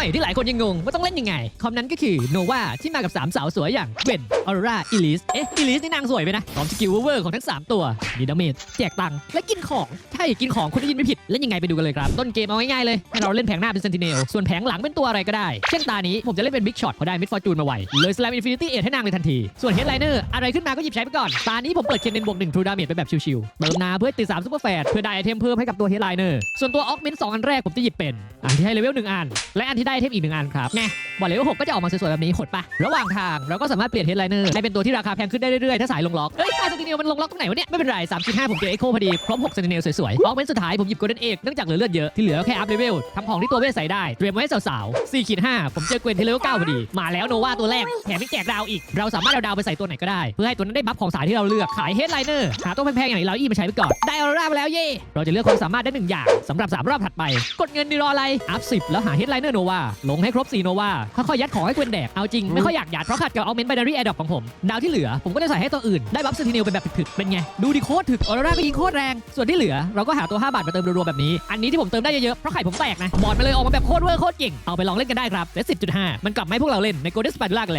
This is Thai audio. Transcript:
ม่ที่หลายคนยังงงว่าต้องเล่นยังไง คอมนั้นก็คือโนวาที่มากับ 3 สาวสวยอย่างเวนออร่าอิลิส เอ๊ะ อิลิสนี่นางสวยไปนะพร้อมสกิลเวอร์ของทั้ง 3 ตัว มีดาเมจแจกตังค์และกินของ ใช่ กินของคุณได้ยินไม่ผิด เล่นยังไงไปดูกันเลยครับ ต้นเกมเอาง่ายๆเลย ให้เราเล่นแผงหน้าเป็นเซนติเนล ส่วนแผงหลังเป็นตัวอะไรก็ได้ เช่นตานี้ผมจะเล่นเป็นบิ๊กช็อตเพราะได้มิดฟอร์จูนมาไว เลยสแลมอินฟินิตี้เอทให้นางเลยทันที ส่วนเฮดไลเนอร์อะไรขึ้นมาก็หยิบใช้ไปก่อน ตานี้ผมเปิดเคนเนนบวกหนึ่งทรูดาเมจไปแบบชิวๆเติมนาเพื่อติด3ซุปเปอร์แฟตเพื่อได้ไอเทมเพิ่มให้กับตัวเฮดไลเนอร์ส่วนตัวออกเมนสองอันแรกผมจะหยิบเป็นอันที่ให้เลเวลหนึ่งอันและอันที่ได้เทมอีกหนึ่งอันครับไงบอลเลเวลหกก็จะออกมาสวยๆแบบนี้หดปะระหว่างทางเราก็สามารถเปลี่ยนเฮดไลเนอร์ให้เป็นตัวที่ราคาแพงขึ้นได้เรื่อยๆถ้าสายลงล็อกเอ้ยไอเซนเนลมันลงล็อกตรงไหนวะเนี่ย ไม่เป็นไร 3.5 ผมเจอเอ็กโคพอดีครบ6เซนติเนลสวยๆออกเป็นสุดท้ายผมหยิบโกลเด้นเอกเนื่องจากเหลือเลือดเยอะ ที่เหลือก็แค่อัพเลเวลทำของที่ตัวเวทใส่ได้ เตรียมไว้ให้สาวๆ4ขีด5ผมเจอเกวนที่เลเวล9พอดี มาแล้วโนวาตัวแรกแถมไม่แจกดาวอีก เราสามารถเอาดาวไปใส่ตัวไหนก็ได้ เพื่อให้ตัวนั้นได้บัฟของสายที่เราเลือก ขายเฮดไลเนอร์หาตัวแพงๆอย่างเราอีมาใช้ไปก่อนได้ออร่ามาแล้วเย่เราจะเลือกความสามารถได้หนึ่งอย่างสำหรับสามรอบถัดไป กดเงินดีรออะไรอัพ10แล้วหาเฮดไลเนอร์โนวาลงให้ครบ4โนวาค่อยๆยัดของให้เกวนแดกเอาจริงไม่ค่อยอยากหยาดเพราะขัดกับเอาเมนต์ไบนารีแอดดอปของผมดาวที่เหลือผมก็จะใส่ให้ตัวอื่นได้บัฟเซนติเนลเป็นแบบถึกๆเป็นไง ดูดิโคตรถึกออร่าก็ยิงโคตรแรง ส่วนที่เหลือเราก็หาตัว 5 บาทมาเติมรัวๆแบบนี้ อันนี้ที่ผมเติมได้เยอะๆ เพราะไข่ผมแตกนะ บอดมาเลยออกมาแบบโคตรเวอร์โคตรเก่ง เอาไปลองเล่นกันได้ครับและ10.5มันกลับมาให้พวกเราเล่นใน Golden Spatula กันแล้ว